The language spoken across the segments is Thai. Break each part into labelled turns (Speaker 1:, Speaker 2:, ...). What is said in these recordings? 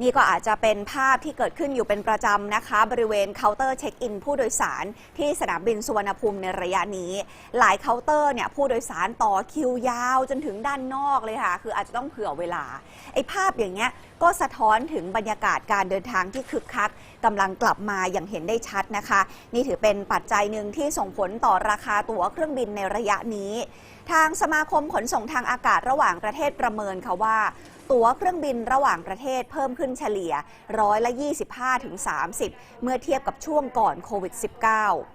Speaker 1: นี่ก็อาจจะเป็นภาพที่เกิดขึ้นอยู่เป็นประจำนะคะ บริเวณเคาน์เตอร์เช็คอินผู้โดยสารที่สนามบินสุวรรณภูมิในระยะนี้ หลายเคาน์เตอร์เนี่ยผู้โดยสารต่อคิวยาวจนถึงด้านนอกเลยค่ะ คืออาจจะต้องเผื่อเวลาไอ้ภาพอย่างเงี้ยก็สะท้อนถึงบรรยากาศการเดินทางที่คึกคักกำลังกลับมาอย่างเห็นได้ชัดนะคะ นี่ถือเป็นปัจจัยหนึ่งที่ส่งผลต่อราคาตั๋วเครื่องบินในระยะนี้ ทางสมาคมขนส่งทางอากาศระหว่างประเทศประเมินค่ะว่า ตั๋วเครื่องบินระหว่างประเทศเพิ่มขึ้นเฉลี่ยร้อยละ 25ถึง30 เมื่อเทียบกับช่วงก่อนโควิด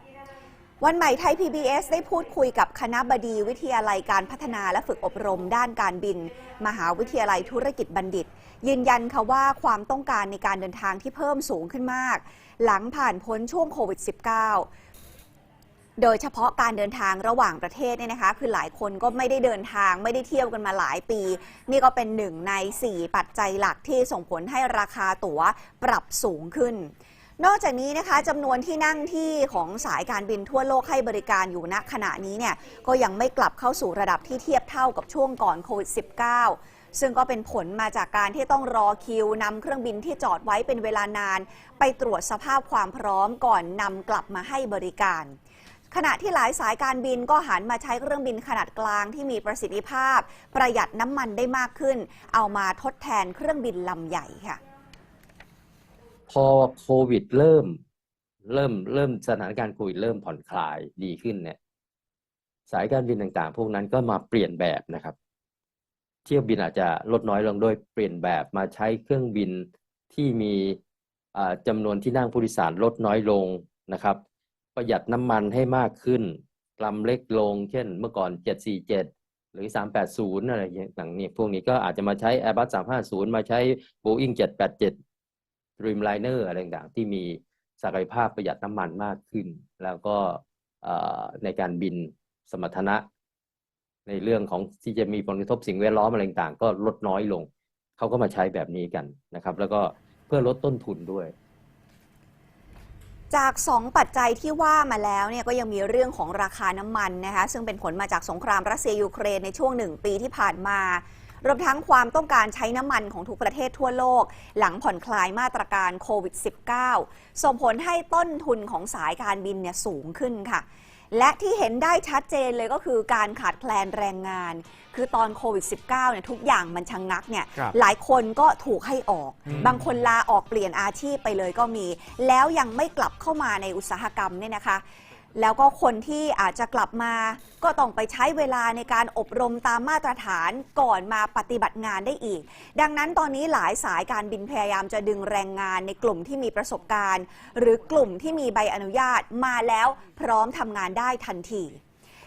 Speaker 1: -19 วันใหม่ไทย PBS ได้พูดคุยกับคณะบดีวิทยาลัยการพัฒนาและฝึกอบรมด้านการบิน มหาวิทยาลัยธุรกิจบัณฑิต ยืนยันค่ะว่าความต้องการในการเดินทางที่เพิ่มสูงขึ้นมาก หลังผ่านพ้นช่วงโควิด -19 โดยเฉพาะการเดินทางระหว่างประเทศเนี่ยนะคะ คือหลายคนก็ไม่ได้เดินทางไม่ได้เที่ยวกันมาหลายปี นี่ก็เป็นหนึ่งใน 4 ปัจจัยหลักที่ส่งผลให้ราคาตั๋วปรับสูงขึ้น นอกจากนี้นะคะจำนวนที่นั่งที่ของสายการบินทั่วโลกให้บริการอยู่ณขณะนี้เนี่ยก็ยังไม่กลับเข้าสู่ระดับที่เทียบเท่ากับช่วงก่อนโควิด -19 ซึ่งก็เป็นผลมาจากการที่ต้องรอคิวนำเครื่องบินที่จอดไว้เป็นเวลานาน ไปตรวจสภาพความพร้อมก่อนนำกลับมาให้บริการ ขณะที่หลายสายการบินก็หันมาใช้เครื่องบินขนาดกลางที่มีประสิทธิภาพ ประหยัดน้ำมันได้มากขึ้น เอามาทดแทนเครื่องบินลำใหญ่ค่ะ
Speaker 2: พอโควิดเริ่ม เริ่มเริ่มสถานการณ์โควิดเริ่มผ่อนคลายดีขึ้นเนี่ย สายการบินต่างๆ พวกนั้นก็มาเปลี่ยนแบบนะครับ เที่ยวบินอาจจะลดน้อยลงโดยเปลี่ยนแบบมาใช้เครื่องบินที่มีอ่าจำนวนที่นั่งผู้โดยสารลดน้อยลงนะครับ ประหยัดน้ำมันให้มากขึ้นลำเล็กลง เช่นเมื่อก่อน 747 หรือ 380 อะไรอย่างต่างนี้พวกนี้ก็อาจจะมาใช้ Airbus 350 มาใช้ Boeing 787 Dreamliner อะไรต่างๆ ที่มีศักยภาพประหยัดน้ำมันมากขึ้น แล้วก็ในการบินสมรรถนะ ในเรื่องของที่จะมีผลกระทบสิ่งแวดล้อมอะไรต่างๆ ก็ลดน้อยลง เขาก็มาใช้แบบนี้กันนะครับ แล้วก็เพื่อลดต้นทุนด้วย
Speaker 1: จาก 2 ปัจจัยที่ว่ามาแล้วเนี่ยก็ยังมีเรื่องของราคาน้ำมันนะคะซึ่งเป็นผลมาจากสงครามรัสเซียยูเครนในช่วงหนึ่งปีที่ผ่านมา รวมทั้งความต้องการใช้น้ำมันของทุกประเทศทั่วโลก หลังผ่อนคลายมาตรการโควิด -19 ส่งผลให้ต้นทุนของสายการบินเนี่ยสูงขึ้นค่ะ และที่เห็นได้ชัดเจนเลยก็คือการขาดแคลนแรงงาน คือตอนโควิด -19 เนี่ยทุกอย่างมันชะงงักเนี่ย
Speaker 3: ครับ
Speaker 1: หลายคนก็ถูกให้ออก
Speaker 3: อืม
Speaker 1: บางคนลาออกเปลี่ยนอาชีพไปเลยก็มี แล้วยังไม่กลับเข้ามาในอุตสาหกรรมเนี่ยนะคะ แล้วก็คนที่อาจจะกลับมา ก็ต้องไปใช้เวลาในการอบรมตามมาตรฐานก่อนมาปฏิบัติงานได้อีก ดังนั้นตอนนี้หลายสายการบินพยายามจะดึงแรงงานในกลุ่มที่มีประสบการณ์ หรือกลุ่มที่มีใบอนุญาตมาแล้วพร้อมทำงานได้ทันที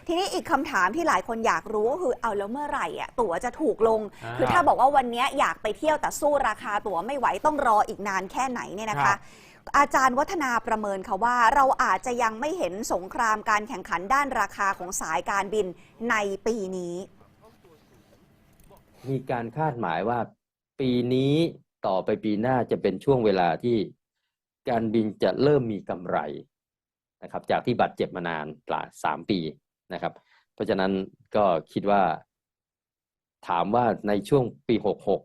Speaker 1: ทีนี้อีกคำถามที่หลายคนอยากรู้ก็คือเอาแล้วเมื่อไหร่อะตั๋วจะถูกลง
Speaker 3: อ่า
Speaker 1: คือถ้าบอกว่าวันนี้อยากไปเที่ยวแต่สู้ราคาตั๋วไม่ไหวต้องรออีกนานแค่ไหนเนี่ยนะ
Speaker 3: ครั
Speaker 1: คะ
Speaker 3: บ
Speaker 1: อาจารย์วัฒนาประเมินค่ะว่า เราอาจจะยังไม่เห็นสงครามการแข่งขันด้านราคาของสายการบินในปีนี้
Speaker 2: มีการคาดหมายว่าปีนี้ต่อไปปีหน้าจะเป็นช่วงเวลาที่การบินจะเริ่มมีกำไรนะครับจากที่บาดเจ็บมานานหลายสามปีนะครับ เพราะฉะนั้นก็คิดว่า ถามว่าในช่วงปีหกหก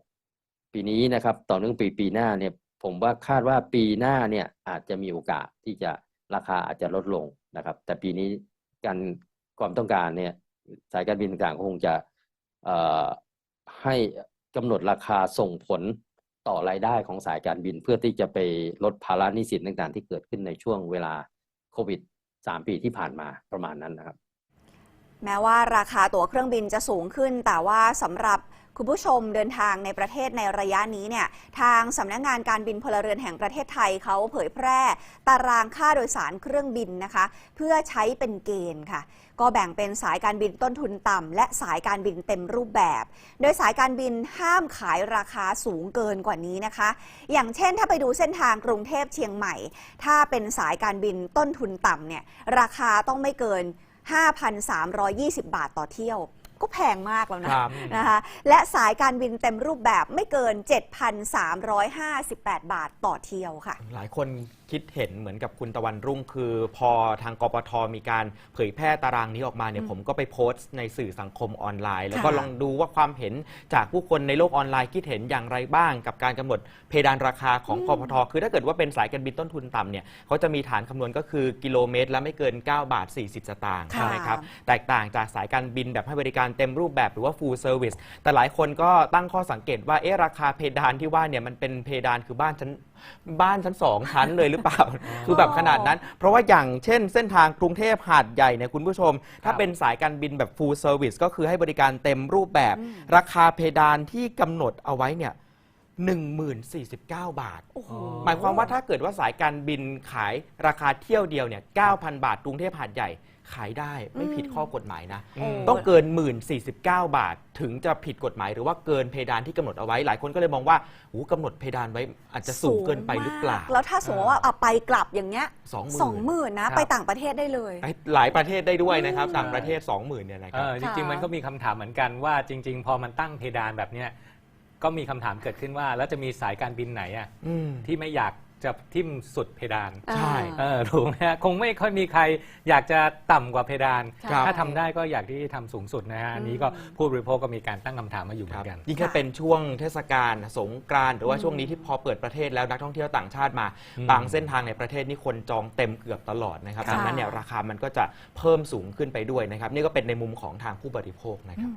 Speaker 2: ปีนี้นะครับ ต่อเนื่องปีปีหน้าเนี่ย ผมว่าคาดว่าปีหน้าเนี่ยอาจจะมีโอกาสที่จะราคาอาจจะลดลงนะครับ แต่ปีนี้การความต้องการเนี่ยสายการบินต่างก็คงจะให้กำหนดราคาส่งผลต่อรายได้ของสายการบิน เพื่อที่จะไปลดภาระหนี้สินต่างๆ ที่เกิดขึ้นในช่วงเวลาโควิดสามปีที่ผ่านมาประมาณนั้นนะครับ
Speaker 1: แม้ว่าราคาตั๋วเครื่องบินจะสูงขึ้น แต่ว่าสำหรับ คุณผู้ชมเดินทางในประเทศในระยะนี้เนี่ยทางสำนักงงานการบินพลเรือนแห่งประเทศไทยเขาเผยแพร่ ตารางค่าโดยสารเครื่องบินนะคะ เพื่อใช้เป็นเกณฑ์ค่ะ ก็แบ่งเป็นสายการบินต้นทุนต่ำและสายการบินเต็มรูปแบบ โดยสายการบินห้ามขายราคาสูงเกินกว่านี้นะคะ อย่างเช่นถ้าไปดูเส้นทางกรุงเทพเชียงใหม่ ถ้าเป็นสายการบินต้นทุนต่ำเนี่ยราคาต้องไม่เกิน 5,320 บาทต่อเที่ยว ก็แพงมากแล้วนะครับ นะคะและสายการบินเต็มรูปแบบไม่เกิน 7,358 บาทต่อเที่ยวค่ะ
Speaker 3: หลายคน คิดเห็นเหมือนกับคุณตะวันรุ่ง คือพอทางกปทมีการเผยแพร่ตารางนี้ออกมาเนี่ย
Speaker 1: อืม
Speaker 3: ผมก็ไปโพสต์ในสื่อสังคมออนไลน์ แล้วก็
Speaker 1: ค่ะ
Speaker 3: ลองดูว่าความเห็นจากผู้คนในโลกออนไลน์คิดเห็นอย่างไรบ้าง กับการกำหนดเพดานราคาของ
Speaker 1: อืม
Speaker 3: กปทคือถ้าเกิดว่าเป็นสายการบินต้นทุนต่ำเนี่ยเขาจะมีฐานคำนวณก็คือกิโลเมตรละไม่เกิน 9 บาท 40 สตางค์
Speaker 1: ค่ะ
Speaker 3: นะครับแตกต่างจากสายการบินแบบให้บริการเต็มรูปแบบหรือว่า full service แต่หลายคนก็ตั้งข้อสังเกตว่าเอ๊ะราคาเพดานที่ว่าเนี่ยมันเป็นเพดานคือบ้านชั้น บ้านชั้นสองชั้นเลยหรือเปล่า คือแบบขนาดนั้น เพราะว่าอย่างเช่น เส้นทางกรุงเทพหาดใหญ่เนี่ยคุณผู้ชม ถ้าเป็นสายการบินแบบ full service ก็คือให้บริการเต็มรูปแบบ
Speaker 1: อืม
Speaker 3: ราคาเพดานที่กำหนดเอาไว้เนี่ย1049 บาท
Speaker 1: โอ้โห
Speaker 3: หมายความว่าถ้าเกิดว่าสายการบินขายราคาเที่ยวเดียวเนี่ย9,000 บาทกรุงเทพหาดใหญ่ ขายได้ไม่ผิดข้อกฎหมายนะ
Speaker 1: โอ้
Speaker 3: ต้องเกิน 1 049 บาทถึงจะผิดกฎหมาย หรือว่าเกินเพดานที่กำหนดเอาไว้ หลายคนก็เลยมองว่าหูกำหนดเพดานไว้อาจจะสูงเกินไปหรือเปล่า
Speaker 1: มกแล้วถ้าสมมติว่าเอาไปกลับอย่างเงี้ย
Speaker 3: สองหมื่น
Speaker 1: สองหมื่นนะ
Speaker 4: ครับ
Speaker 1: ไปต่างประเทศได้เลย
Speaker 3: หลายประเทศได้ด้วยนะครับ
Speaker 1: อืม
Speaker 3: ต่างประเทศ 20,000เนี่ยนะค
Speaker 4: เอ
Speaker 3: รับ
Speaker 4: อจริงๆมันก็มีคำถามเหมือนกันว่าจริง ๆ พอมันตั้งเพดานแบบเนี้ยก็มีคำถามเกิดขึ้นว่า แล้วจะมีสายการบินไหนอะ
Speaker 3: อืม
Speaker 4: ที่ไม่อยาก จะทิ่มสุดเพดาน
Speaker 3: ใช่
Speaker 4: เออถูกไหมฮะคงไม่ค่อยมีใครอยากจะต่ำกว่าเพดาน
Speaker 3: ครับ
Speaker 4: ถ้าทำได้ก็อยากที่จะทำสูงสุดนะฮะอันนี้ก็
Speaker 1: อืม
Speaker 4: ผู้บริโภคก็มีการตั้งคำถามมาอยู่เห
Speaker 3: ค
Speaker 4: มื
Speaker 3: รั
Speaker 4: อบนกัน
Speaker 3: ยิ่งถ้าเป็นช่วงเทศกาลสงกรานต์หรือว่าช่วงนี้ที่พอเปิดประเทศแล้วนักท่องเที่ยวต่างชาติมา
Speaker 4: อืม
Speaker 3: บางเส้นทางในประเทศนี่คนจองเต็มเกือบตลอดนะครับ
Speaker 1: ค่ะ
Speaker 3: ดังนั้นเนี่ยราคามันก็จะเพิ่มสูงขึ้นไปด้วยนะครับ นี่ก็เป็นในมุมของทางผู้บริโภคนะครับ